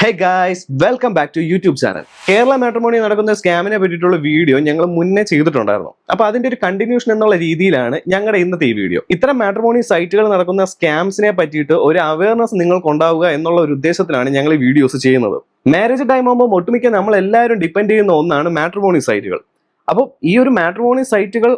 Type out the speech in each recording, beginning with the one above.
Hey guys welcome back to YouTube channel Kerala Matrimony നടക്കുന്ന സ്കാമിനെ പറ്റിയിട്ടുള്ള വീഡിയോ ഞങ്ങൾ മുന്നേ ചെയ്തിട്ടുണ്ടായിരുന്നു. അപ്പോൾ അതിന്റെ ഒരു കണ്ടിന്യൂഷൻ എന്നുള്ള രീതിയിലാണ് ഞങ്ങളുടെ ഇന്നത്തെ ഈ വീഡിയോ ഇത്തരം മാട്രിമോണി സൈറ്റുകൾ നടക്കുന്ന സ്കാംസിനെ പറ്റിയിട്ട് ഒരു അവയർനെസ് നിങ്ങൾക്ക് ഉണ്ടാവുക എന്നുള്ള ഒരു ഉദ്ദേശത്തിലാണ് ഞങ്ങൾ ഈ വീഡിയോസ് ചെയ്യുന്നത്. മാരേജ് ടൈം ആകുമ്പോൾ ഒട്ടുമിക്ക നമ്മൾ എല്ലാവരും ഡിപ്പെൻഡ് ചെയ്യുന്ന ഒന്നാണ് മാട്രിമോണി സൈറ്റുകൾ അപ്പോൾ ഈ ഒരു മാട്രിമോണി സൈറ്റുകൾ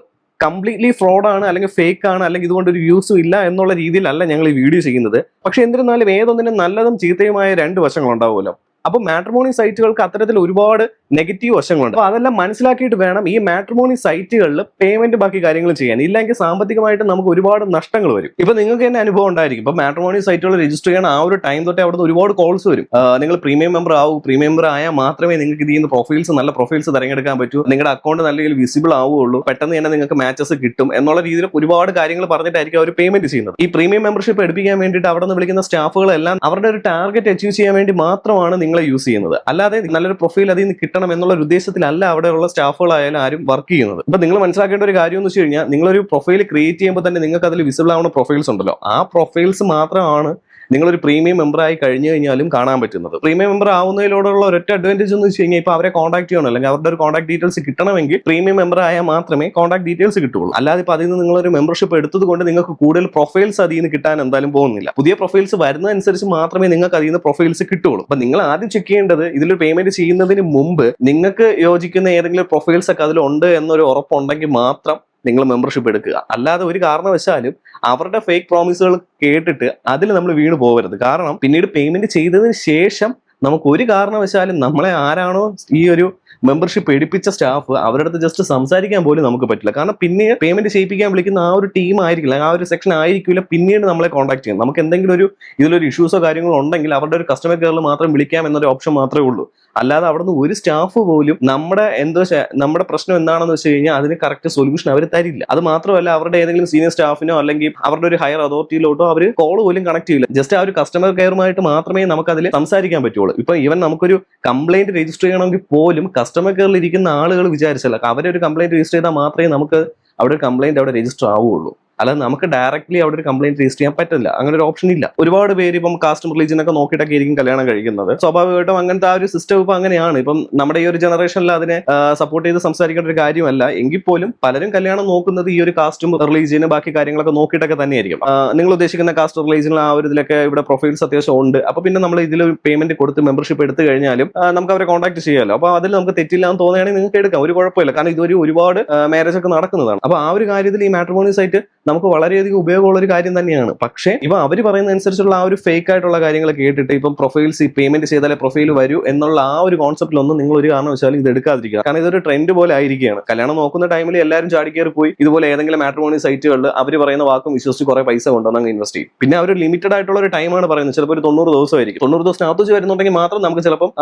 കംപ്ലീറ്റ്ലി ഫ്രോഡാണ് അല്ലെങ്കിൽ ഫേക്ക് ആണ് അല്ലെങ്കിൽ ഇതുകൊണ്ട് ഒരു യൂസും ഇല്ല എന്നുള്ള രീതിയിലല്ല ഞങ്ങൾ ഈ വീഡിയോ ചെയ്യുന്നത്. പക്ഷെ എന്നിരുന്നാലും ഏതൊന്നിനും നല്ലതും ചീത്തയുമായ രണ്ട് വശങ്ങൾ ഉണ്ടാവുമല്ലോ അപ്പൊ മാട്രിമോണി സൈറ്റുകൾക്ക് അത്തരത്തിൽ ഒരുപാട് നെഗറ്റീവ് വശങ്ങളുണ്ട്. അപ്പൊ അതെല്ലാം മനസ്സിലാക്കിയിട്ട് വേണം ഈ മാട്രിമോണി സൈറ്റുകളിൽ പേയ്മെന്റ് ബാക്കി കാര്യങ്ങൾ ചെയ്യാൻ. ഇല്ലെങ്കിൽ സാമ്പത്തികമായിട്ട് നമുക്ക് ഒരുപാട് നഷ്ടങ്ങൾ വരും. ഇപ്പൊ നിങ്ങൾക്ക് തന്നെ അനുഭവം ഉണ്ടായിരിക്കും. ഇപ്പൊ മാട്രിമോണി സൈറ്റുകൾ രജിസ്റ്റർ ചെയ്യണം ആ ഒരു ടൈം തൊട്ടേ അവിടുന്ന് ഒരുപാട് കോൾസ് വരും. നിങ്ങൾ പ്രീമിയം മെമ്പർ ആവും. പ്രീമിയം മെമ്പർ ആയാൽ മാത്രമേ നിങ്ങൾക്ക് ഇതിൽ നിന്ന് പ്രൊഫൈൽസ് നല്ല പ്രൊഫൈൽസ് തിരഞ്ഞെടുക്കാൻ പറ്റൂ. നിങ്ങളുടെ അക്കൗണ്ട് നല്ല രീതിയിൽ വിസിബിൾ ആവുകയുള്ളൂ. പെട്ടെന്ന് തന്നെ നിങ്ങൾക്ക് മാച്ചസ് കിട്ടും എന്നുള്ള രീതിയിൽ ഒരുപാട് കാര്യങ്ങൾ പറഞ്ഞിട്ടായിരിക്കും അവർ പേയ്മെന്റ് ചെയ്യുന്നത്. ഈ പ്രീമിയം മെമ്പർഷിപ്പ് എടുപ്പിക്കാൻ വേണ്ടിയിട്ട് അവിടെ നിന്ന് വിളിക്കുന്ന സ്റ്റാഫുകളെല്ലാം അവരുടെ ഒരു ടാർഗറ്റ് അച്ചീവ് ചെയ്യാൻ വേണ്ടി മാത്രമാണ് നിങ്ങളെ യൂസ് ചെയ്യുന്നത്. അല്ലാതെ നല്ലൊരു പ്രൊഫൈൽ അതിൽ നിന്ന് കിട്ടണം എന്നുള്ള ഒരു ഉദ്ദേശത്തിലല്ല അവിടെയുള്ള സ്റ്റാഫുകളായാലും ആരും വർക്ക് ചെയ്യുന്നത്. ഇപ്പൊ നിങ്ങൾ മനസ്സിലാക്കേണ്ട ഒരു കാര്യം എന്ന് വെച്ച് കഴിഞ്ഞാൽ നിങ്ങളൊരു പ്രൊഫൈൽ ക്രിയേറ്റ് ചെയ്യുമ്പോൾ തന്നെ നിങ്ങൾക്ക് അതിൽ വിസിബിൾ ആവുന്ന പ്രൊഫൈൽസ് ഉണ്ടല്ലോ. ആ പ്രൊഫൈൽസ് മാത്രമാണ് നിങ്ങളൊരു പ്രീമിയം മെമ്പർ ആയി കഴിഞ്ഞു കഴിഞ്ഞാലും കാണാൻ പറ്റുന്നത്. പ്രീമിയം മെമ്പർ ആവുന്നതിലൂടെയുള്ള ഒരൊറ്റ അഡ്വാന്റേജ് എന്ന് വെച്ച് കഴിഞ്ഞാൽ ഇപ്പോൾ അവരെ കോൺടാക്ട് ചെയ്യണം. അല്ലെങ്കിൽ അവരുടെ ഒരു കോൺടാക്ട് ഡീറ്റെയിൽസ് കിട്ടണമെങ്കിൽ പ്രീമിയം മെമ്പർ ആയാൽ മാത്രമേ കോൺടാക്ട് ഡീറ്റെയിൽസ് കിട്ടുള്ളൂ അല്ലാതെ ഇപ്പോൾ അതിൽ നിന്ന് നിങ്ങളൊരു മെമ്പർഷിപ്പ് എടുത്തത് കൊണ്ട് നിങ്ങൾക്ക് കൂടുതൽ പ്രൊഫൈൽസ് അതിൽ നിന്ന് കിട്ടാൻ എന്തായാലും പോകുന്നില്ല. പുതിയ പ്രൊഫൈൽസ് വരുന്നതനുസരിച്ച് മാത്രമേ നിങ്ങൾക്ക് അതിൽ നിന്ന് പ്രൊഫൈൽസ് കിട്ടുള്ളൂ അപ്പം നിങ്ങൾ ആദ്യം ചെക്ക് ചെയ്യേണ്ടത് ഇതിൽ പേയ്മെന്റ് ചെയ്യുന്നതിന് മുമ്പ് നിങ്ങൾക്ക് യോജിക്കുന്ന ഏതെങ്കിലും പ്രൊഫൈൽസ് ഒക്കെ അതിലുണ്ട് എന്നൊരു ഉറപ്പുണ്ടെങ്കിൽ മാത്രം നിങ്ങൾ മെമ്പർഷിപ്പ് എടുക്കുക. അല്ലാതെ ഒരു കാരണവശാലും അവരുടെ ഫേക്ക് പ്രോമിസുകൾ കേട്ടിട്ട് അതിൽ നമ്മൾ വീണ് പോകരുത് കാരണം പിന്നീട് പേയ്മെന്റ് ചെയ്തതിന് ശേഷം നമുക്ക് ഒരു കാരണവശാലും നമ്മളെ ആരാണോ ഈ ഒരു മെമ്പർഷിപ്പ് എടുപ്പിച്ച സ്റ്റാഫ് അവരുടെ അടുത്ത് ജസ്റ്റ് സംസാരിക്കാൻ പോലും നമുക്ക് പറ്റില്ല. കാരണം പിന്നെ പേയ്മെന്റ് ചെയ്യിപ്പിക്കാൻ വിളിക്കുന്ന ആ ഒരു ടീം ആയിരിക്കില്ല ആ ഒരു സെക്ഷൻ ആയിരിക്കില്ല പിന്നീട് നമ്മളെ കോൺടാക്ട് ചെയ്യാം നമുക്ക് എന്തെങ്കിലും ഒരു ഇതിലൊരു ഇഷ്യൂസോ കാര്യങ്ങളോ ഉണ്ടെങ്കിൽ അവരുടെ ഒരു കസ്റ്റമർ കെയറിൽ മാത്രം വിളിക്കാം എന്നൊരു ഓപ്ഷൻ മാത്രമേ ഉള്ളൂ. അല്ലാതെ അവിടുന്ന് ഒരു സ്റ്റാഫ് പോലും നമ്മുടെ എന്തോ നമ്മുടെ പ്രശ്നം എന്താണെന്ന് വെച്ച് കഴിഞ്ഞാൽ അതിന് കറക്റ്റ് സൊല്യൂഷൻ അവർ തരില്ല. അത് മാത്രമല്ല അവരുടെ ഏതെങ്കിലും സീനിയർ സ്റ്റാഫിനോ അല്ലെങ്കിൽ അവരുടെ ഒരു ഹയർ അതോറിറ്റിയിലോട്ടോ അവർ കോൾ പോലും കണക്ട് ചെയ്യില്ല. ജസ്റ്റ് ആ ഒരു കസ്റ്റമർ കെയറുമായിട്ട് മാത്രമേ നമുക്ക് അതിൽ സംസാരിക്കാൻ പറ്റുള്ളൂ. ഇപ്പൊ ഈവൻ നമുക്കൊരു കംപ്ലൈന്റ് രജിസ്റ്റർ ചെയ്യണമെങ്കിൽ പോലും കസ്റ്റമർ കെയറിൽ ഇരിക്കുന്ന ആളുകൾ വിചാരിച്ചല്ല. അവരൊരു കംപ്ലൈന്റ് രജിസ്റ്റർ ചെയ്താൽ മാത്രമേ നമുക്ക് അവിടെ കംപ്ലൈന്റ് അവിടെ രജിസ്റ്റർ ആവുകയുള്ളൂ. അല്ലാതെ നമുക്ക് ഡയറക്ട്ലി അവിടെ ഒരു കംപ്ലൈന്റ് രജിസ്റ്റർ ചെയ്യാൻ പറ്റില്ല. അങ്ങനെ ഒരു ഓപ്ഷൻ ഇല്ല. ഒരുപാട് പേര് ഇപ്പം കാസ്റ്റ് റിലീജിയനൊക്കെ നോക്കിയിട്ടൊക്കെ ആയിരിക്കും കല്യാണം കഴിക്കുന്നത്. സ്വാഭാവികമായിട്ടും അങ്ങനത്തെ ആ ഒരു സിസ്റ്റം ഇപ്പം അങ്ങനെയാണ്. ഇപ്പം നമ്മുടെ ഈ ഒരു ജനറേഷനിൽ അതിനെ സപ്പോർട്ട് ചെയ്ത് സംസാരിക്കേണ്ട ഒരു കാര്യമല്ല. എങ്കിൽ പോലും പലരും കല്യാണം നോക്കുന്നത് ഈ ഒരു കാസ്റ്റും റിലീജിയനും ബാക്കി കാര്യങ്ങളൊക്കെ നോക്കിയിട്ടൊക്കെ തന്നെയായിരിക്കും. നിങ്ങൾ ഉദ്ദേശിക്കുന്ന കാസ്റ്റ് റിലീജിയനിൽ ആ ഒരു ഇതിലൊക്കെ ഇവിടെ പ്രൊഫൈൽസ് അത്യാവശ്യം ഉണ്ട്. അപ്പൊ പിന്നെ നമ്മൾ ഇതിൽ പേയ്മെന്റ് കൊടുത്ത് മെമ്പർഷിപ്പ് എടുത്തു കഴിഞ്ഞാലും നമുക്ക് അവരെ കോൺടാക്ട് ചെയ്യാമല്ലോ അപ്പൊ അതിൽ നമുക്ക് തെറ്റില്ല എന്ന് തോന്നുകയാണെങ്കിൽ നിങ്ങൾക്ക് എടുക്കാം. ഒരു കുഴപ്പമില്ല. കാരണം ഇതൊരു ഒരുപാട് മാരേജ് ഒക്കെ നടക്കുന്നതാണ്. അപ്പൊ ആ ഒരു കാര്യത്തിൽ ഈ മാട്രിമോണി സൈറ്റ് നമുക്ക് വളരെയധികം ഉപയോഗമുള്ള ഒരു കാര്യം തന്നെയാണ്. പക്ഷേ ഇപ്പൊ അവർ അനുസരിച്ചുള്ള ആ ഒരു ഫേക്ക് ആയിട്ടുള്ള കാര്യങ്ങൾ കേട്ടിട്ട് ഇപ്പം പ്രൊഫൈൽസ് പേയ്മെന്റ് ചെയ്താലേ പ്രൊഫൈൽ വരൂ എന്നുള്ള ആ ഒരു കോൺസെപ്റ്റിലൊന്നും നിങ്ങൾ ഒരു കാരണവശാലും ഇത് എടുക്കാതിരിക്കുക. കാരണം ഇതൊരു ട്രെൻഡ് പോലെ ആയിരിക്കുകയാണ്. കല്യാണം നോക്കുന്ന ടൈമിൽ എല്ലാവരും ചാടിക്കേറി പോയി ഇതുപോലെ ഏതെങ്കിലും മാട്രിമോണി സൈറ്റുകളിൽ അവർ പറയുന്ന വാക്കും വിശ്വസിച്ച് കുറെ പൈസ കൊണ്ടുവന്ന് ഇൻവെസ്റ്റ് ചെയ്യും. പിന്നെ അവർ ലിമിറ്റഡ് ആയിട്ടുള്ള ഒരു ടൈമാണ് പറയുന്നത്. ചിലപ്പോൾ ഒരു തൊണ്ണൂറ് ദിവസമായിരിക്കും. തൊണ്ണൂറ് ദിവസം അകത്ത് വരുന്നുണ്ടെങ്കിൽ മാത്രം നമുക്ക് ചിലപ്പം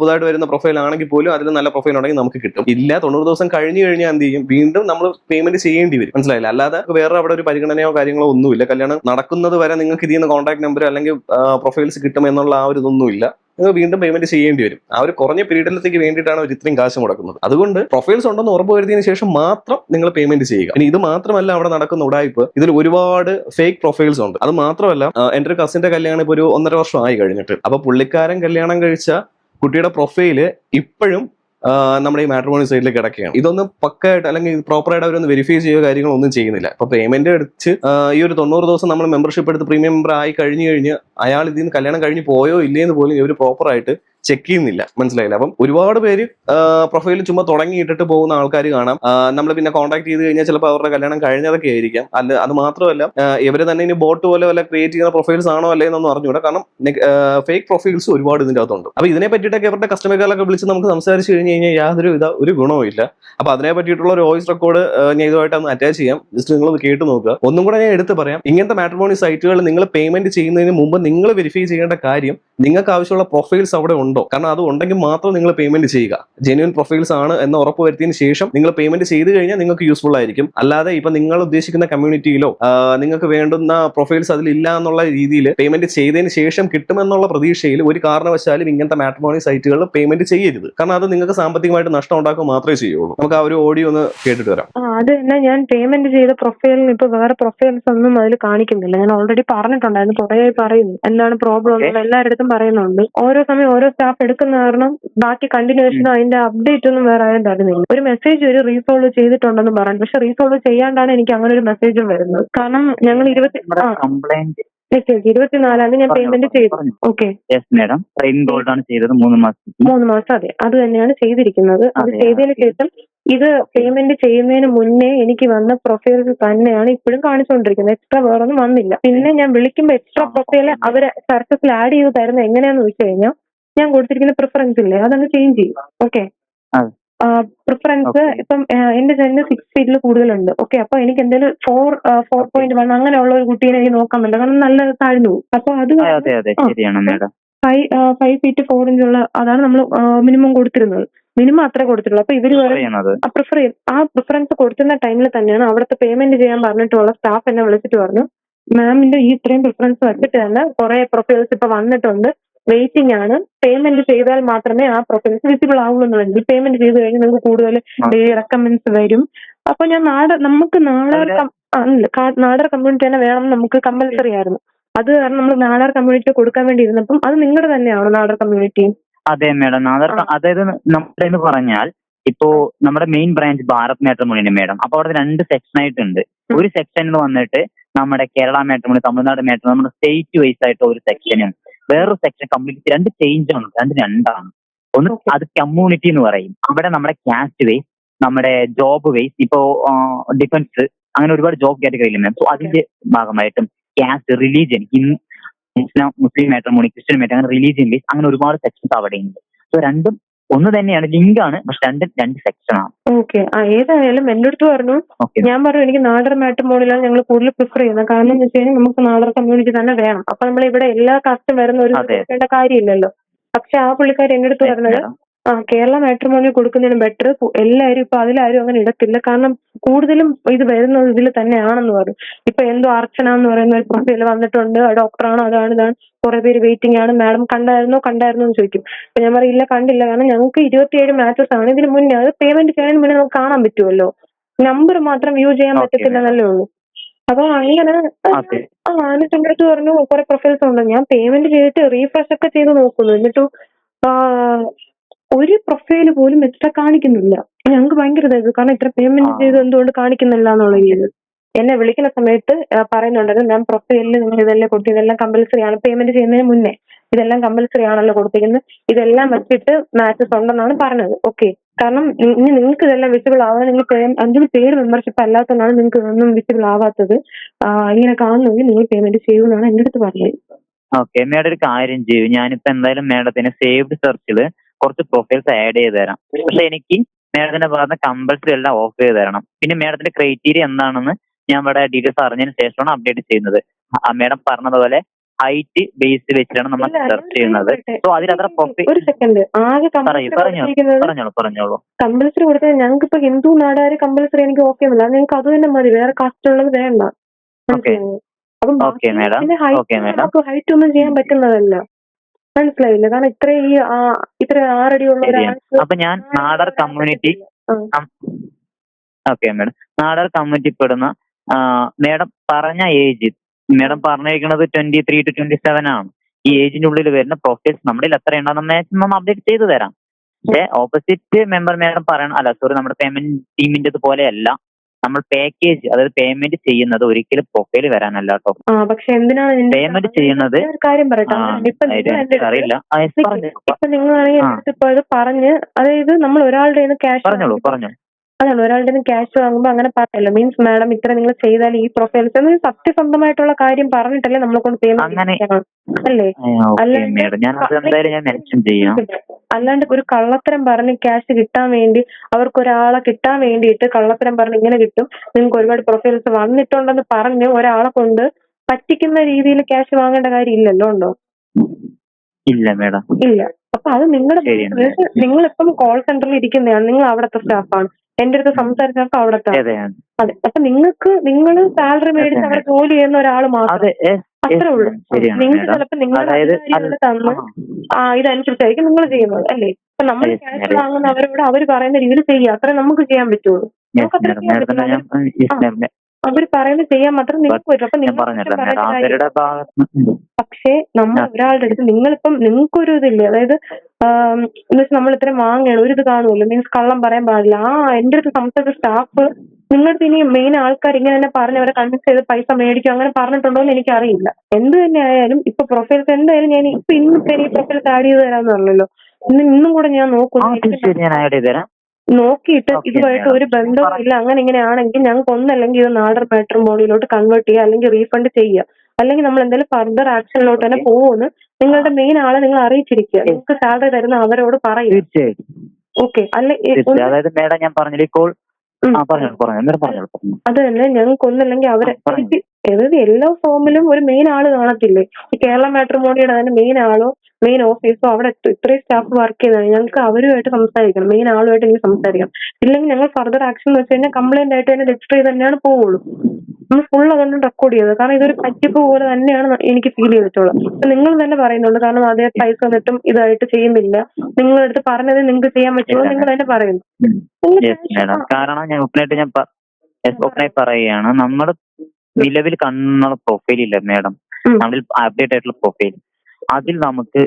പുതുതായിട്ട് വരുന്ന പ്രൊഫൈൽ ആണെങ്കിൽ പോലും അതിൽ നല്ല പ്രൊഫൈൽ ഉണ്ടെങ്കിൽ നമുക്ക് കിട്ടും. ഇല്ല തൊണ്ണൂറ് ദിവസം കഴിഞ്ഞു കഴിഞ്ഞാൽ എന്ത് ചെയ്യും? വീണ്ടും നമ്മൾ പേയ്മെന്റ് ചെയ്യേണ്ടി വരും. മനസ്സിലായില്ല? അല്ലാതെ വേറെ അവിടെ ഒരു പരിഗണനയോ കാര്യങ്ങളോ ഒന്നുമില്ല. കല്യാണം നടക്കുന്നത് വരെ നിങ്ങൾക്ക് ഇതിൽ നിന്ന് കോൺടാക്ട് നമ്പർ അല്ലെങ്കിൽ പ്രൊഫൈൽസ് കിട്ടും എന്നുള്ള ആ ഒരു ഇതൊന്നുമില്ല. നിങ്ങൾ വീണ്ടും പേയ്മെന്റ് ചെയ്യേണ്ടി വരും. ആ ഒരു കുറഞ്ഞ പീരീഡിലത്തേക്ക് വേണ്ടിയിട്ടാണ് അവർ ഇത്രയും കാശ് മുടക്കുന്നത്. അതുകൊണ്ട് പ്രൊഫൈൽസ് ഉണ്ടെന്ന് ഉറപ്പ് വരുത്തിയതിനു ശേഷം മാത്രം നിങ്ങൾ പേയ്മെന്റ് ചെയ്യുക. ഇനി ഇത് മാത്രമല്ല അവിടെ നടക്കുന്ന ഉടായ്പ്. ഇതിൽ ഒരുപാട് ഫേക്ക് പ്രൊഫൈൽസ് ഉണ്ട്. അത് മാത്രമല്ല എന്റെ ഒരു കസിന്റെ കല്യാണം ഇപ്പോൾ ഒരു ഒന്നര വർഷം ആയി കഴിഞ്ഞിട്ട്. അപ്പൊ പുള്ളിക്കാരൻ കല്യാണം കഴിച്ച കുട്ടിയുടെ പ്രൊഫൈൽ ഇപ്പോഴും നമ്മുടെ ഈ മാട്രിമോണി സൈഡിൽ കിടക്കുകയാണ്. ഇതൊന്നും പക്കായിട്ട് അല്ലെങ്കിൽ പ്രോപ്പറായിട്ട് അവരൊന്ന് വെരിഫൈ ചെയ്യുക കാര്യങ്ങളൊന്നും ചെയ്യുന്നില്ല. അപ്പൊ പേയ്മെന്റ് എടുത്ത് ഈ ഒരു തൊണ്ണൂറ് ദിവസം നമ്മൾ മെമ്പർഷിപ്പ് എടുത്ത് പ്രീമിയം മെമ്പർ ആയി കഴിഞ്ഞു കഴിഞ്ഞ് അയാൾ ഇതിൽ നിന്ന് കല്യാണം കഴിഞ്ഞ് പോയോ ഇല്ലേന്ന് പോലും ഇവർ പ്രോപ്പറായിട്ട് ചെക്ക് ചെയ്യുന്നില്ല. മനസ്സിലായില്ല? അപ്പം ഒരുപാട് പേര് പ്രൊഫൈൽ ചുമ്മാ തുടങ്ങിയിട്ടിട്ട് പോകുന്ന ആൾക്കാർ കാണാം. നമ്മൾ പിന്നെ കോൺടാക്ട് ചെയ്ത് കഴിഞ്ഞാൽ ചിലപ്പോൾ അവരുടെ കല്യാണം കഴിഞ്ഞതൊക്കെ ആയിരിക്കാം. അല്ല അത് മാത്രമല്ല ഇവർ തന്നെ ഇനി ബോട്ട് പോലെ വല്ല ക്രിയേറ്റ് ചെയ്യുന്ന പ്രൊഫൈൽസ് ആണോ അല്ലേ എന്നൊന്നും അറിഞ്ഞൂടാ കാരണം ഫേക്ക് പ്രൊഫൈൽസ് ഒരുപാട് ഇതിന്റെ അകത്തുണ്ട്. അപ്പൊ ഇതിനെ പറ്റിയിട്ടൊക്കെ ഇവരുടെ കസ്റ്റമർ കെയറിലൊക്കെ വിളിച്ച് നമുക്ക് സംസാരിച്ച് കഴിഞ്ഞ് കഴിഞ്ഞാൽ യാതൊരു വിധ ഒരു ഗുണവും ഇല്ല. അപ്പൊ അതിനെ പറ്റിയിട്ടുള്ള ഒരു വോയിസ് റെക്കോർഡ് ഞാൻ ഇതുമായിട്ട് ഒന്ന് അറ്റാച്ച് ചെയ്യാം. ജസ്റ്റ് നിങ്ങൾ ഒന്ന് കേട്ട് നോക്കുക. ഒന്നും കൂടെ ഞാൻ എടുത്ത് പറയാം. ഇങ്ങനത്തെ മാട്രിമോണി സൈറ്റുകൾ നിങ്ങൾ പേയ്മെന്റ് ചെയ്യുന്നതിന് മുമ്പ് നിങ്ങൾ വെരിഫൈ ചെയ്യേണ്ട കാര്യം നിങ്ങൾക്ക് ആവശ്യമുള്ള പ്രൊഫൈൽസ് അവിടെ ഉണ്ടോ ഉണ്ടോ? കാരണം അത് ഉണ്ടെങ്കിൽ മാത്രം നിങ്ങൾ പേയ്മെന്റ് ചെയ്യുക. ജെന്യൂൻ പ്രൊഫൈൽസ് ആണ് എന്ന് ഉറപ്പ് വരുത്തിയതിന് ശേഷം നിങ്ങൾ പേയ്മെന്റ് ചെയ്ത് കഴിഞ്ഞാൽ നിങ്ങൾക്ക് യൂസ്ഫുൾ ആയിരിക്കും. അല്ലാതെ ഇപ്പൊ നിങ്ങൾ ഉദ്ദേശിക്കുന്ന കമ്മ്യൂണിറ്റിയിലോ നിങ്ങൾക്ക് വേണ്ടുന്ന പ്രൊഫൈൽസ് അതിലില്ല എന്നുള്ള രീതിയിൽ പേയ്മെന്റ് ചെയ്തതിന് ശേഷം കിട്ടുമെന്നുള്ള പ്രതീക്ഷയിൽ ഒരു കാരണവശാലും ഇങ്ങനത്തെ മാട്രിമോണി സൈറ്റുകളിൽ പേയ്മെന്റ് ചെയ്യരുത്. കാരണം അത് നിങ്ങൾക്ക് സാമ്പത്തികമായിട്ട് നഷ്ടം ഉണ്ടാക്കുക മാത്രമേ ചെയ്യുള്ളൂ. നമുക്ക് ആ ഒരു ഓഡിയോ ഒന്ന് കേട്ടിട്ട് വരാം. അത് തന്നെ ഞാൻ പേയ്മെന്റ് ചെയ്ത പ്രൊഫൈലിന് ഇപ്പൊ വേറെ പ്രൊഫൈൽസ് ഒന്നും അതിൽ കാണിക്കുന്നില്ല. ഞാൻ ഓൾറെഡി പറഞ്ഞിട്ടുണ്ടായിരുന്നു കുറെ പറയുന്നു. എന്താണ് പ്രോബ്ലം എല്ലായിടത്തും പറയുന്നുണ്ട്. ഓരോ സമയം ഓരോ സ്റ്റാഫ് എടുക്കുന്ന കാരണം ബാക്കി കണ്ടിന്യൂഷനും അതിന്റെ അപ്ഡേറ്റ് ഒന്നും വേറെ ആരും തരുന്നില്ല ഒരു മെസ്സേജ് ഒരു റീസോൾവ് ചെയ്തിട്ടുണ്ടെന്ന് പറഞ്ഞു പക്ഷെ റീസോൾവ് ചെയ്യാണ്ടാണ് എനിക്ക് അങ്ങനെ ഒരു മെസ്സേജും വരുന്നത്. കാരണം ഞങ്ങൾ ഇരുപത്തി കംപ്ലൈന്റ് ഞാൻ പേയ്മെന്റ് ചെയ്തു. Okay yes madam train gold ആണ് ചെയ്തത് മൂന്ന് മാസം മൂന്ന് മാസം അതെ. അത് തന്നെയാണ് ചെയ്തിരിക്കുന്നത്. അത് ചെയ്തതിന് ശേഷം ഇത് പേയ്മെന്റ് ചെയ്യുന്നതിന് മുന്നേ എനിക്ക് വന്ന പ്രൊഫൈൽ തന്നെയാണ് ഇപ്പോഴും കാണിച്ചുകൊണ്ടിരിക്കുന്നത്. എക്സ്ട്രാ വേറൊന്നും വന്നില്ല. പിന്നെ ഞാൻ വിളിക്കുമ്പോൾ എക്സ്ട്രാ പ്രൊഫൈൽ അവരെ സർഫസിൽ ആഡ് ചെയ്ത് തരുന്നത് എങ്ങനെയാന്ന് വെച്ച് കഴിഞ്ഞാൽ ഞാൻ കൊടുത്തിരിക്കുന്ന പ്രിഫറൻസ് ഇല്ലേ? അതങ്ങ് ചേഞ്ച് ചെയ്യും. ഓക്കെ. പ്രിഫറൻസ്. ഇപ്പം എന്റെ ചേട്ടന് സിക്സ് ഫീറ്റിൽ കൂടുതലുണ്ട്. ഓക്കെ അപ്പൊ എനിക്ക് എന്തെങ്കിലും ഫോർ ഫോർ. പോയിന്റ് വൺ അങ്ങനെയുള്ള ഒരു കുട്ടീനെ എനിക്ക് നോക്കാൻ പറ്റില്ല കാരണം നല്ല താഴ്ന്നു പോകും. അപ്പൊ അത് ഫൈവ് ഫൈവ് ഫീറ്റ് ഫോർ ഇഞ്ചുള്ള അതാണ് നമ്മൾ മിനിമം കൊടുത്തിരുന്നത്. മിനിമം അത്രേ കൊടുത്തിട്ടുള്ളൂ. അപ്പൊ ഇവർ പ്രിഫർ ആ പ്രിഫറൻസ് കൊടുക്കുന്ന ടൈമിൽ തന്നെയാണ് അവിടുത്തെ പേയ്മെന്റ് ചെയ്യാൻ പറഞ്ഞിട്ടുള്ള സ്റ്റാഫ് എന്നെ വിളിച്ചിട്ട് പറഞ്ഞു മാമിന്റെ ഈ ഇത്രയും പ്രിഫറൻസ് വെച്ചിട്ട് തന്നെ കുറെ പ്രൊഫൈൽസ് ഇപ്പൊ വന്നിട്ടുണ്ട്. വെയിറ്റിംഗ് ആണ്. പേയ്മെന്റ് ചെയ്താൽ മാത്രമേ ആ പ്രൊഫൈൽസ് വിസിബിൾ ആവുള്ളൂ. പേയ്മെന്റ് ചെയ്ത് കഴിഞ്ഞാൽ നിങ്ങൾക്ക് കൂടുതൽ റെക്കമെൻസ് റെക്കമെൻഡ്സ് വരും. അപ്പൊ ഞാൻ നാട് നമുക്ക് നാടാർ നാടാർ കമ്മ്യൂണിറ്റി തന്നെ വേണം നമുക്ക് കമ്പൽസറി ആയിരുന്നു. അത് കാരണം നമ്മൾ നാടാർ കമ്മ്യൂണിറ്റി കൊടുക്കാൻ വേണ്ടി ഇരുന്നപ്പം അത് നിങ്ങളുടെ തന്നെയാണോ നാടാർ കമ്മ്യൂണിറ്റി അതെ മേഡം നാദർ ആ. അതായത് നമ്മുടെ എന്ന് പറഞ്ഞാൽ ഇപ്പോ നമ്മുടെ മെയിൻ ബ്രാഞ്ച് ഭാരത് മാട്രിമോണിയാണ് മേഡം അപ്പൊ അവിടെ രണ്ട് സെക്ഷൻ ആയിട്ടുണ്ട്. ഒരു സെക്ഷൻ എന്ന് വന്നിട്ട് നമ്മുടെ കേരള മാട്രിമോണി തമിഴ്നാട് മാട്രിമോണി നമ്മുടെ സ്റ്റേറ്റ് വൈസ് ആയിട്ട് ഒരു സെക്ഷനും വേറൊരു സെക്ഷൻ കമ്മ്യൂണിറ്റി രണ്ട് ചേഞ്ച് ആണ് രണ്ട് രണ്ടാണ്. ഒന്ന് അത് കമ്മ്യൂണിറ്റി എന്ന് പറയും. അവിടെ നമ്മുടെ കാസ്റ്റ് വേസ് നമ്മുടെ ജോബ് വേസ് ഇപ്പോ ഡിഫൻസ് അങ്ങനെ ഒരുപാട് ജോബ് കാറ്റഗറിയിൽ മാം സോ അതിന്റെ ഭാഗമായിട്ടും കാസ്റ്റ് റിലീജിയൻ ഇസ്ലാം മുസ്ലിം മാട്രിമോണി ക്രിസ്ത്യൻ മാട്രി അങ്ങനെ റിലീജിയൻ വേസ് അങ്ങനെ ഒരുപാട് സെക്ഷൻസ് അവിടെയുണ്ട് സോ രണ്ടും ഒന്ന് തന്നെയാണ് ലിങ്കാണ് പക്ഷെ രണ്ട് രണ്ട് സെക്ഷൻ ആണ്. ഓക്കെ. ആ ഏതായാലും എന്റെ അടുത്ത് പറഞ്ഞു. ഓക്കെ. ഞാൻ പറഞ്ഞു എനിക്ക് നാടർ മോണിലാണ് ഞങ്ങൾ കൂടുതൽ പ്രിഫർ ചെയ്യുന്നത്. കാരണം എന്ന് വെച്ച് കഴിഞ്ഞാൽ നമുക്ക് നാടർ കമ്മ്യൂണിറ്റി തന്നെ വേണം. അപ്പൊ നമ്മൾ ഇവിടെ എല്ലാ കാസ്റ്റും വരുന്ന ഒരു. കാര്യമില്ലല്ലോ. പക്ഷെ ആ പുള്ളിക്കാരി എന്റെ അടുത്ത് പറഞ്ഞത് ആ കേരള മാട്രിമോണി കൊടുക്കുന്നതിന് ബെറ്റർ എല്ലാവരും ഇപ്പൊ അതിലാരും അങ്ങനെ ഇടത്തില്ല. കാരണം കൂടുതലും ഇത് വരുന്നത് ഇതിൽ തന്നെയാണെന്ന് പറഞ്ഞു. ഇപ്പൊ എന്തോ അർച്ചന എന്ന് പറയുന്ന ഒരു പ്രൊഫൈൽ വന്നിട്ടുണ്ട്. ഡോക്ടറാണോ അതാണ് ഇതാണ്. കുറെ പേര് വെയിറ്റിംഗ് ആണ്. മാഡം കണ്ടായിരുന്നോ? കണ്ടായിരുന്നോ? എന്ന് ചോദിക്കും. അപ്പൊ ഞാൻ പറയില്ല കണ്ടില്ല. കാരണം ഞങ്ങൾക്ക് ഇരുപത്തിയേഴ് മാച്ചസ് ആണ്. ഇതിന് മുന്നേ അത് പേയ്മെന്റ് ചെയ്യുന്നതിന് മുന്നേ നമുക്ക് കാണാൻ പറ്റുമല്ലോ നമ്പർ മാത്രം വ്യൂ ചെയ്യാൻ പറ്റത്തില്ല പറ്റത്തില്ലെന്നല്ലേ ഉള്ളൂ. അപ്പൊ അങ്ങനെ ആ എന്നിട്ട് എന്റെ അടുത്ത് പറഞ്ഞു കുറെ പ്രൊഫൈൽസ് ഉണ്ട്? ഞാൻ പേയ്മെന്റ് ചെയ്തിട്ട് റീഫ്രഷ് ഒക്കെ ചെയ്ത് നോക്കുന്നു. എന്നിട്ടും ആ, ഒരു പ്രൊഫൈൽ പോലും എത്ര കാണിക്കുന്നില്ല. ഞങ്ങൾക്ക് ഭയങ്കര ഇതായിരുന്നു. കാരണം ഇത്ര പേയ്മെന്റ് ചെയ്ത് എന്തുകൊണ്ട് കാണിക്കുന്നില്ല എന്നുള്ള രീതിയിൽ. എന്നെ വിളിക്കുന്ന സമയത്ത് പറയുന്നുണ്ടായിരുന്നു ഞാൻ പ്രൊഫൈലിൽ നിങ്ങൾ ഇതെല്ലാം കൊടുത്തു ഇതെല്ലാം കമ്പൽസറി ആണ്. പേയ്മെന്റ് ചെയ്യുന്നതിന് മുന്നേ ഇതെല്ലാം കമ്പൽസറി ആണല്ലോ കൊടുത്തിരിക്കുന്നത്. ഇതെല്ലാം വെച്ചിട്ട് മാച്ചസ് ഉണ്ടെന്നാണ് പറഞ്ഞത്. ഓക്കെ കാരണം ഇനി നിങ്ങൾക്ക് ഇതെല്ലാം വിസിബിൾ ആവാൻ നിങ്ങൾ അഞ്ചിന് പേര് മെമ്പർഷിപ്പ് അല്ലാത്തതാണ് നിങ്ങൾക്ക് ഇതൊന്നും വിസിബിൾ ആവാത്തത്. ഇങ്ങനെ കാണുന്നെങ്കിൽ നിങ്ങൾ പേയ്മെന്റ് ചെയ്യുമെന്നാണ് എന്റെ അടുത്ത് പറഞ്ഞത് ഓക്കെ മേഡം ഒരു കാര്യം ചെയ്യൂ. ഞാനിപ്പോ എന്തായാലും മേഡത്തിന് സേവ്ഡ് സെർച്ചിൽ കുറച്ച് പ്രൊഫൈൽസ് ആഡ് ചെയ്ത് തരാം. പക്ഷെ എനിക്ക് മേഡത്തിന്റെ ഭാഗത്ത് കമ്പൽസറി എല്ലാം ഓഫ് ചെയ്ത് തരണം. പിന്നെ മേഡത്തിന്റെ ക്രൈറ്റീരിയ എന്താണെന്ന് ഞാൻ ഇവിടെ ഡീറ്റെയിൽസ് അറിഞ്ഞതിന് ശേഷമാണ് അപ്ഡേറ്റ് ചെയ്യുന്നത്. മേഡം പറഞ്ഞതുപോലെ ഹൈറ്റ് ബേസ് വെച്ചിട്ടാണ് നമ്മൾ സെർച്ച് ചെയ്യുന്നത്. സോ പ്രൊഫൈൽ ഒരു സെക്കൻഡ് ആകെ പറഞ്ഞോളൂ പറഞ്ഞോളൂ കമ്പൽസറി കൊടുത്താൽ ഞങ്ങൾക്ക് ഇപ്പൊ ഹിന്ദു നാടാര് കമ്പൽസറി എനിക്ക് ഓക്കെ ഒന്നുമില്ല. ഞങ്ങൾക്ക് അത് തന്നെ മതി. വേറെ കാസ്റ്റ് ഉള്ളത് വേണ്ട? അപ്പം ഹൈറ്റ് ഒന്നും ചെയ്യാൻ പറ്റുന്നതല്ല. മനസ്സിലായില്ല. കാരണം ഇത്ര ഈ ഇത്ര ആറടിയുള്ള ഉള്ള ഒരാൾക്ക് അപ്പൊ ഞാൻ Nadar community. Okay madam. Nadar community പെടുന്ന മേഡം പറഞ്ഞ ഏജ് മേഡം പറഞ്ഞിരിക്കുന്നത് twenty three to twenty seven ആണ്. ഈ ഏജിന്റെ ഉള്ളിൽ വരുന്ന പ്രൊഫൈൽസ് നമ്മളിൽ എത്ര ഉണ്ടെന്ന് മാക്സിമം അപ്ഡേറ്റ് ചെയ്തു തരാം. പക്ഷേ ഓപ്പോസിറ്റ് മെമ്പർ മേഡം പറയണം അല്ല സോറി നമ്മുടെ പേയ്മെന്റ് ടീമിന്റെ പോലെയല്ല. നമ്മൾ പാക്കേജ് അതായത് പേയ്മെന്റ് ചെയ്യുന്നത് ഒരിക്കലും പ്രൊഫൈൽ വരാനല്ല കേട്ടോ. ആ പക്ഷെ എന്തിനാണ് പേയ്മെന്റ് ചെയ്യുന്നത്? ഞാൻ കാര്യം പറയട്ടെ. അറിയില്ല. പറഞ്ഞോ. ഇപ്പൊ. നിങ്ങളാണെങ്കിൽ ഇപ്പൊ ഇത് പറഞ്ഞ് അതായത് നമ്മൾ ഒരാളുടെ ക്യാഷ് പറഞ്ഞോളൂ പറഞ്ഞോളൂ അതാണ് ഒരാളുടെ ക്യാഷ് വാങ്ങുമ്പോൾ അങ്ങനെ പറയല്ലോ. മീൻസ് മാഡം ഇത്ര നിങ്ങൾ ചെയ്താൽ ഈ പ്രൊഫൈൽസ് സത്യസന്ധമായിട്ടുള്ള കാര്യം പറഞ്ഞിട്ടല്ലേ നമ്മളെ കൊണ്ട് പേയ്മെന്റ് അല്ലേ? ഓക്കെ അല്ലാണ്ട് ഒരു കള്ളത്തരം പറഞ്ഞ് ക്യാഷ് കിട്ടാൻ വേണ്ടി അവർക്ക് ഒരാളെ കിട്ടാൻ വേണ്ടിയിട്ട് കള്ളത്തരം പറഞ്ഞ് ഇങ്ങനെ കിട്ടും. നിങ്ങൾക്ക് ഒരുപാട് പ്രൊഫൈൽസ് വന്നിട്ടുണ്ടെന്ന് പറഞ്ഞ് ഒരാളെ കൊണ്ട് പറ്റിക്കുന്ന രീതിയിൽ ക്യാഷ് വാങ്ങേണ്ട കാര്യം ഇല്ലല്ലോ ഉണ്ടോ? ഇല്ല മേഡം. ഇല്ല. അപ്പൊ അത് നിങ്ങളുടെ നിങ്ങൾ നിങ്ങളിപ്പം കോൾ സെന്ററിൽ ഇരിക്കുന്നതാണ് നിങ്ങൾ അവിടുത്തെ സ്റ്റാഫാണ് എന്റെ അടുത്ത് സംസാരിച്ചപ്പോ അവിടുത്തെ അതെ അപ്പൊ നിങ്ങൾക്ക് നിങ്ങൾ സാലറി മേടിച്ച് അവിടെ ജോലി ചെയ്യുന്ന ഒരാൾ മാത്രം. അത്രേ ഉള്ളൂ. നിങ്ങൾ നിങ്ങൾക്ക് ചിലപ്പോ നിങ്ങളുടെ തന്ന് ആ, ഇതനുസരിച്ചായിരിക്കും നിങ്ങൾ ചെയ്യുന്നത് അല്ലേ? ഇപ്പൊ നമ്മൾ ക്യാഷ് വാങ്ങുന്ന വാങ്ങുന്നവരോട് അവർ പറയുന്ന രീതിയിൽ ചെയ്യുക അത്രേ നമുക്ക് ചെയ്യാൻ പറ്റുള്ളൂ. നമുക്ക് അത്ര ചെയ്യാൻ അവർ പറയുന്നത് ചെയ്യാൻ മാത്രം നിങ്ങൾക്ക് പറ്റും. അപ്പൊ നിങ്ങൾ പക്ഷേ നമ്മൾ. ഒരാളുടെ അടുത്ത് നിങ്ങളിപ്പം നിങ്ങൾക്കൊരു ഇതില്ലേ? അതായത് എന്ന് വെച്ചാൽ നമ്മൾ ഇത്രയും വാങ്ങണം ഒരു ഇത് കാണുമല്ലോ? മീൻസ് കള്ളം പറയാൻ പാടില്ല. ആ എന്റെ അടുത്ത് സംസാരിച്ച സ്റ്റാഫ് നിങ്ങളുടെ ഇനി മെയിൻ ആൾക്കാർ ഇങ്ങനെ തന്നെ പറഞ്ഞ് അവരെ കൺവിൻസ് ചെയ്ത് പൈസ മേടിക്കും അങ്ങനെ പറഞ്ഞിട്ടുണ്ടോ എന്ന് എനിക്കറിയില്ല എന്ത് തന്നെ ആയാലും ഇപ്പൊ പ്രൊഫൈൽസ് എന്തായാലും ഞാൻ ഇപ്പൊ ഇന്ന് ഇപ്പൊ ഈ പ്രൊഫൈൽസ് ആഡ് ചെയ്ത് തരാന്ന് പറഞ്ഞല്ലോ. ഇന്ന് ഇന്നും കൂടെ ഞാൻ നോക്കുന്നു നോക്കിയിട്ട് ഇതുമായിട്ട് ഒരു ബന്ധവും ഇല്ല. അങ്ങനെ ഇങ്ങനെ ആണെങ്കിൽ ഞങ്ങൾക്ക് ഒന്നല്ലെങ്കിൽ ഇത് നാടർ മാട്രിമോണിയിലോട്ട് കൺവേർട്ട് ചെയ്യുക അല്ലെങ്കിൽ റീഫണ്ട് ചെയ്യുക അല്ലെങ്കിൽ നമ്മൾ എന്തായാലും ഫർദർ ആക്ഷനിലോട്ട് തന്നെ. പോകുമെന്ന് നിങ്ങളുടെ മെയിൻ ആളെ നിങ്ങൾ അറിയിച്ചിരിക്കുക. നിങ്ങൾക്ക് സാലറി തരുന്ന അവരോട് പറയും. ഓക്കെ അല്ലെ അതായത് മേഡം ഞാൻ പറഞ്ഞില്ല അത് തന്നെ ഞങ്ങൾക്ക് ഒന്നല്ലെങ്കിൽ അവരെ. അതായത് എല്ലാ ഫോമിലും ഒരു മെയിൻ ആൾ കാണത്തില്ലേ? ഈ കേരള മാട്രിമോണിയുടെ തന്നെ മെയിൻ ആളോ മെയിൻ ഓഫീസോ അവിടെ ഇത്ര- ഇത്രയും സ്റ്റാഫ് വർക്ക് ചെയ്താണ് ഞങ്ങൾക്ക് അവരുമായിട്ട് സംസാരിക്കണം. മെയിൻ ആളുമായിട്ട് എനിക്ക് സംസാരിക്കണം. ഇല്ലെങ്കിൽ ഞങ്ങൾ ഫർദർ ആക്ഷൻ എന്ന് വെച്ച് കഴിഞ്ഞാൽ കംപ്ലൈന്റ് ആയിട്ട് തന്നെ രജിസ്റ്റർ ചെയ്ത് തന്നെയാണ് പോവുള്ളൂ. നമ്മൾ ഫുൾ അതുകൊണ്ട് റെക്കോർഡ് ചെയ്തത് കാരണം ഇതൊരു പറ്റിപ്പ് പോലെ തന്നെയാണ് എനിക്ക് ഫീൽ ചെയ്തിട്ടുള്ളത്. നിങ്ങൾ തന്നെ പറയുന്നുണ്ട്. കാരണം അതേ പൈസ എന്നിട്ടും ഇതായിട്ട് ചെയ്യുന്നില്ല. നിങ്ങളെടുത്ത് പറഞ്ഞത് നിങ്ങൾക്ക് ചെയ്യാൻ പറ്റുമോ നിങ്ങൾ തന്നെ പറയുന്നു. കാരണം ഞാൻ ഓപ്പണായിട്ട് ഞാൻ ഓപ്പണായി പറയുകയാണ്. നമ്മുടെ നിലവിൽ കാണുന്ന പ്രൊഫൈൽ ഇല്ല മാഡം നമ്മൾ നമ്മളിൽ അപ്ഡേറ്റ് ആയിട്ടുള്ള പ്രൊഫൈൽ അതിൽ നമുക്ക്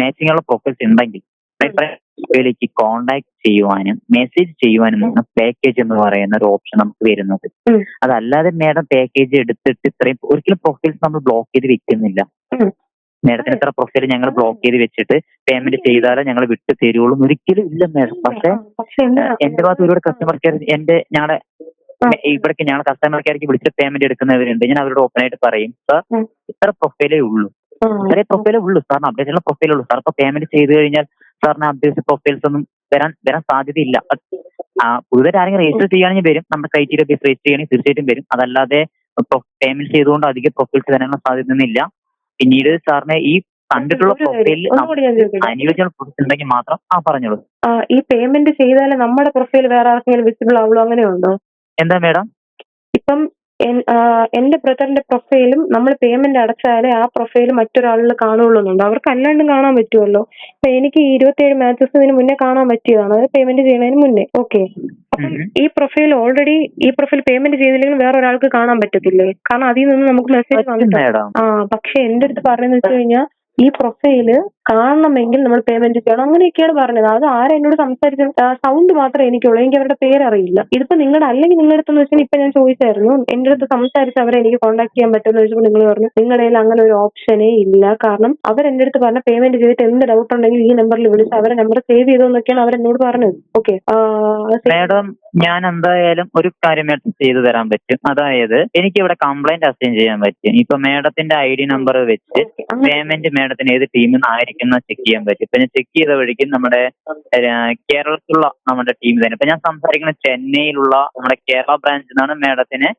മാച്ചിങ് ഉള്ള പ്രൊഫൈൽസ് ഉണ്ടെങ്കിൽ പ്രൊഫൈലേക്ക് കോണ്ടാക്ട് ചെയ്യുവാനും മെസ്സേജ് ചെയ്യുവാനും പാക്കേജ് എന്ന് പറയുന്ന ഒരു ഓപ്ഷൻ നമുക്ക് വരുന്നത്. അതല്ലാതെ മേഡം പാക്കേജ് എടുത്തിട്ട് ഇത്രയും ഒരിക്കലും പ്രൊഫൈൽസ് നമ്മൾ ബ്ലോക്ക് ചെയ്ത് വെക്കുന്നില്ല. മേഡത്തിന് ഇത്ര പ്രൊഫൈൽ ഞങ്ങൾ ബ്ലോക്ക് ചെയ്ത് വെച്ചിട്ട് പേയ്മെന്റ് ചെയ്താലേ ഞങ്ങൾ വിട്ടു തരുള്ളൂ ഒരിക്കലും ഇല്ല മേഡം. പക്ഷേ എന്റെ ഭാഗത്ത് ഒരുപാട് കസ്റ്റമർ കെയർ എന്റെ ഞങ്ങളുടെ. ഇവിടേക്ക് ഞങ്ങൾ കസ്റ്റമർ കെയർക്ക് വിളിച്ചിട്ട് പേയ്മെന്റ് എടുക്കുന്നവരുണ്ട്. ഞാൻ അവരോട് ഓപ്പൺ ആയിട്ട് പറയും സർ ഇത്ര പ്രൊഫൈലേ ഉള്ളൂ. ഇത്രേ പ്രൊഫൈലേ ഉള്ളൂ സാറിന് അപ്ഡേറ്റ് ഉള്ള പ്രൊഫൈലേ ഉള്ളൂ. സാർ ഇപ്പൊ പേയ്മെന്റ് ചെയ്ത് കഴിഞ്ഞാൽ സാറിന് അപ്ഡേറ്റ് പ്രൊഫൈൽസ് ഒന്നും വരാൻ വരാൻ സാധ്യതയില്ല. പുതുതായിട്ട് ആരെങ്കിലും രജിസ്റ്റർ ചെയ്യുകയാണെങ്കിൽ വരും. നമ്മുടെ ക്രൈറ്റീരിയ ബേസ് രജിസ്റ്റർ ചെയ്യുകയാണെങ്കിൽ തീർച്ചയായിട്ടും വരും. അതല്ലാതെ പേയ്മെന്റ് ചെയ്തുകൊണ്ട് അധിക പ്രൊഫൈൽസ് വരാനുള്ള സാധ്യതയൊന്നുമില്ല. പിന്നീട് സാറിന് ഈ കണ്ടിട്ടുള്ള പ്രൊഫൈൽ പ്രൊഫൈലിൽ അനുയോജ്യമുള്ള പ്രൊഫൈൽസ് ഉണ്ടെങ്കിൽ മാത്രം ആ പറഞ്ഞോളൂ. ഈ പേയ്മെന്റ് ചെയ്താലേ നമ്മുടെ പ്രൊഫൈൽ വേറെ ആർക്കെങ്കിലും വിസിബിൾ ആവുള്ളൂ അങ്ങനെ ഉണ്ടോ? എന്താ മേഡം ഇപ്പം എന്റെ ബ്രദറിന്റെ പ്രൊഫൈലും നമ്മൾ പേയ്മെന്റ് അടച്ചാലേ ആ പ്രൊഫൈൽ മറ്റൊരാളിൽ കാണുള്ളൂ എന്നുണ്ട് അവർക്ക് അല്ലാണ്ടും കാണാൻ പറ്റുമല്ലോ. അപ്പൊ എനിക്ക് ഈ ഇരുപത്തിയേഴ് മാച്ചസ് ഇതിന് മുന്നേ കാണാൻ പറ്റിയതാണ്. അത് പേയ്മെന്റ് ചെയ്യുന്നതിന് മുന്നേ. ഓക്കെ. അപ്പം ഈ പ്രൊഫൈൽ ഓൾറെഡി ഈ പ്രൊഫൈൽ പേയ്മെന്റ് ചെയ്തില്ലെങ്കിൽ വേറെ ഒരാൾക്ക് കാണാൻ പറ്റത്തില്ലേ? കാരണം അതിൽ നിന്ന് നമുക്ക് മെസ്സേജ് വന്നിട്ടുണ്ട് ആ പക്ഷെ എന്റെ അടുത്ത് പറയുന്നത് വെച്ച് കഴിഞ്ഞാൽ ഈ പ്രൊഫൈൽ കാണണമെങ്കിൽ നമ്മൾ പേയ്മെന്റ് ചെയ്യണം. അങ്ങനെയൊക്കെയാണ് പറഞ്ഞത്. അത് ആരാ എന്നോട് സംസാരിച്ച സൗണ്ട് മാത്രമേ എനിക്കുള്ളൂ. എനിക്ക് അവരുടെ പേരറിയില്ല ഇതിപ്പോ നിങ്ങളുടെ അല്ലെങ്കിൽ നിങ്ങളുടെ അടുത്ത് വെച്ചാൽ ഇപ്പൊ ഞാൻ ചോദിച്ചായിരുന്നു എന്റെ അടുത്ത് സംസാരിച്ച് അവരെ എനിക്ക് കോൺടാക്ട് ചെയ്യാൻ പറ്റുമെന്ന് ചോദിച്ചപ്പോൾ നിങ്ങൾ പറഞ്ഞു നിങ്ങളുടെ കയ്യിൽ അങ്ങനെ ഒരു ഓപ്ഷനേ ഇല്ല. കാരണം അവർ എന്റെ അടുത്ത് പറഞ്ഞ പേയ്മെന്റ് ചെയ്തിട്ട് എന്ത് ഡൗട്ട് ഉണ്ടെങ്കിൽ ഈ നമ്പറിൽ വിളിച്ച് അവരെ നമ്പർ സേവ് ചെയ്തോന്നൊക്കെയാണ് എന്നൊക്കെയാണ് അവരെന്നോട് പറഞ്ഞത്. ഓക്കെ മാഡം ഞാൻ എന്തായാലും ഒരു കാര്യം മാഡം ചെയ്തു തരാൻ പറ്റും. അതായത് എനിക്ക് ഇവിടെ കംപ്ലൈന്റ് അസൈൻ ചെയ്യാൻ പറ്റും. ഇപ്പൊ മാഡത്തിന്റെ ഐ ഡി നമ്പർ വെച്ച് പേയ്മെന്റ് മാഡത്തിന് ഏത് ടീമിൽ നിന്ന് ആയിരിക്കും ചെക്ക് ചെയ്യാൻ പറ്റും. ഇപ്പൊ ഞാൻ ചെക്ക് ചെയ്ത വഴിക്ക് നമ്മുടെ കേരളത്തിലുള്ള നമ്മുടെ ടീം തന്നെ. ഇപ്പൊ ഞാൻ സംസാരിക്കുന്ന ചെന്നൈയിലുള്ള നമ്മുടെ കേരള ബ്രാഞ്ചിൽ നിന്നാണ് മേഡത്തിന്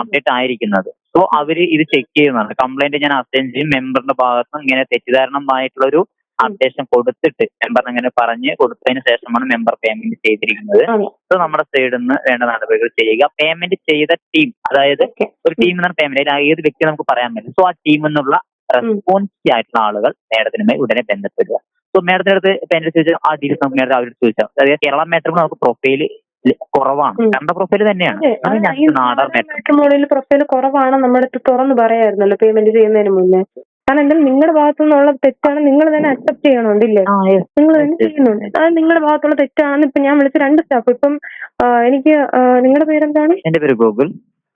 അപ്ഡേറ്റ് ആയിരിക്കുന്നത്. സോ അവർ ഇത് ചെക്ക് ചെയ്യുന്നുണ്ട്. കംപ്ലൈന്റ് ഞാൻ അസൈൻ ചെയ്യും. മെമ്പറിന്റെ ഭാഗത്ത് ഇങ്ങനെ തെറ്റിദ്ധാരണമായിട്ടുള്ള ഒരു അപ്ഡേഷൻ കൊടുത്തിട്ട് മെമ്പറിന് അങ്ങനെ പറഞ്ഞ് കൊടുത്തതിന് ശേഷമാണ് മെമ്പർ പേയ്മെന്റ് ചെയ്തിരിക്കുന്നത്. സോ നമ്മുടെ സൈഡിൽ നിന്ന് വേണ്ട നടപടികൾ ചെയ്യുക. പേയ്മെന്റ് ചെയ്ത ടീം അതായത് ഒരു ടീം എന്നാണ് പേയ്മെന്റ് ഏത് വ്യക്തി നമുക്ക് പറയാൻ പറ്റും സോ ആ ടീം എന്നുള്ള റെസ്പോൺസി ആയിട്ടുള്ള ആളുകൾ മേഡത്തിനുമായി ഉടനെ ബന്ധപ്പെടുക. സോ മേഡത്തിന്റെ അടുത്ത് ഇപ്പൊ എന്റെ ചോദിച്ചാൽ ആ ഡീറ്റെയിൽസ് നമുക്ക് മേഡത്തെ അവരോട് ചോദിച്ചാൽ അതായത് കേരള മാട്രിമോണി നമുക്ക് പ്രൊഫൈൽ കുറവാണ്. കണ്ട പ്രൊഫൈൽ തന്നെയാണ്. പ്രൊഫൈൽ കുറവാണ് നമ്മുടെ അടുത്ത് തുറന്ന് പറയായിരുന്നല്ലോ പേയ്മെന്റ് ചെയ്യുന്നതിന് മുന്നേ. കാരണം എന്തായാലും നിങ്ങളുടെ ഭാഗത്തു നിന്നുള്ള തെറ്റാണ് നിങ്ങൾ തന്നെ അക്സെപ്റ്റ് yes. നിങ്ങൾ തന്നെ. ചെയ്യുന്നുണ്ട്. അത് നിങ്ങളുടെ ഭാഗത്തുള്ള തെറ്റാണെന്ന് ഇപ്പൊ ഞാൻ വിളിച്ച രണ്ട് സ്റ്റാഫ് ഇപ്പം എനിക്ക് നിങ്ങളുടെ പേരെന്താണ്? എന്റെ പേര് ഗൂഗിൾ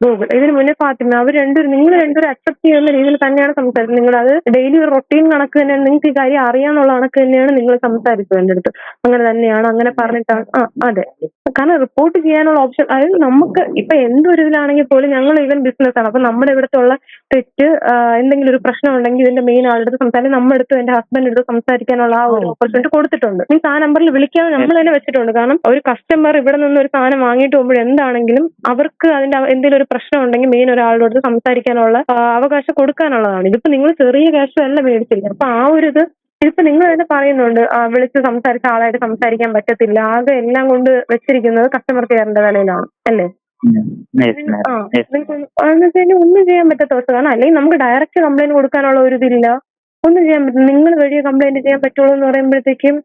ഗൂഗിൾ ഇതിന് മുന്നേ ഫാത്തിമ അവർ രണ്ടുപേരും നിങ്ങൾ രണ്ടുപേരും അക്സെപ്റ്റ് ചെയ്യുന്ന രീതിയിൽ തന്നെയാണ് സംസാരിച്ചത് നിങ്ങൾ അത് ഡെയിലി ഒരു റൊട്ടീൻ കണക്ക് തന്നെയാണ്. നിങ്ങൾക്ക് ഈ കാര്യം അറിയാന്നുള്ള കണക്ക് തന്നെയാണ് നിങ്ങൾ സംസാരിച്ചത് എന്റെ അടുത്ത്. അങ്ങനെ തന്നെയാണ് അങ്ങനെ പറഞ്ഞിട്ടാണ് ആ അതെ. കാരണം റിപ്പോർട്ട് ചെയ്യാനുള്ള ഓപ്ഷൻ അതായത് നമുക്ക് ഇപ്പൊ എന്തൊരു ഇതിലാണെങ്കിൽ പോലും ഞങ്ങൾ ഈവൻ ബിസിനസ് ആണ്. അപ്പൊ നമ്മുടെ ഇവിടുത്തെ ഉള്ള തെറ്റ് എന്തെങ്കിലും ഒരു പ്രശ്നം ഉണ്ടെങ്കിൽ ഇതിന്റെ മെയിൻ ആളുടെ അടുത്ത് സംസാരിക്കും നമ്മുടെ അടുത്ത് എന്റെ ഹസ്ബൻഡ് അടുത്ത് സംസാരിക്കാനുള്ള ആ ഒരു ഓപ്പർച്യൂണിറ്റി കൊടുത്തിട്ടുണ്ട്. മീൻസ് ആ നമ്പറിൽ വിളിക്കാൻ നമ്മൾ തന്നെ വെച്ചിട്ടുണ്ട്. കാരണം ഒരു കസ്റ്റമർ ഇവിടെ നിന്ന് ഒരു സാധനം വാങ്ങിയിട്ട് പോകുമ്പോൾ എന്താണെങ്കിലും അവർക്ക് അതിന്റെ എന്തെങ്കിലും ഒരു പ്രശ്നം ഉണ്ടെങ്കിൽ മെയിൻ ഒരാളുടെ അടുത്ത് സംസാരിക്കാനുള്ള അവകാശം കൊടുക്കാനുള്ളതാണ്. ഇതിപ്പോ നിങ്ങൾ ചെറിയ ക്യാഷ് അല്ല മേടിച്ചില്ല? അപ്പൊ ആ ഒരു ഇത് ഇതിപ്പോ നിങ്ങൾ തന്നെ പറയുന്നുണ്ട് ആ, വിളിച്ച് സംസാരിച്ച ആളായിട്ട് സംസാരിക്കാൻ പറ്റത്തില്ല. ആകെ എല്ലാം കൊണ്ട് വെച്ചിരിക്കുന്നത് കസ്റ്റമർ കെയറിന്റെ വേലയിലാണ്. അല്ലേ? ഒന്നും ചെയ്യാൻ പറ്റാത്ത അവസ്ഥ കാരണം അല്ലെങ്കിൽ നമുക്ക് ഡയറക്റ്റ് കംപ്ലൈന്റ് കൊടുക്കാനുള്ള ഒരു ഇതില്ല. ഒന്നും ചെയ്യാൻ പറ്റില്ല നിങ്ങൾ വഴിയെ കംപ്ലൈന്റ് ചെയ്യാൻ പറ്റുള്ളൂ എന്ന് പറയുമ്പോഴത്തേക്കും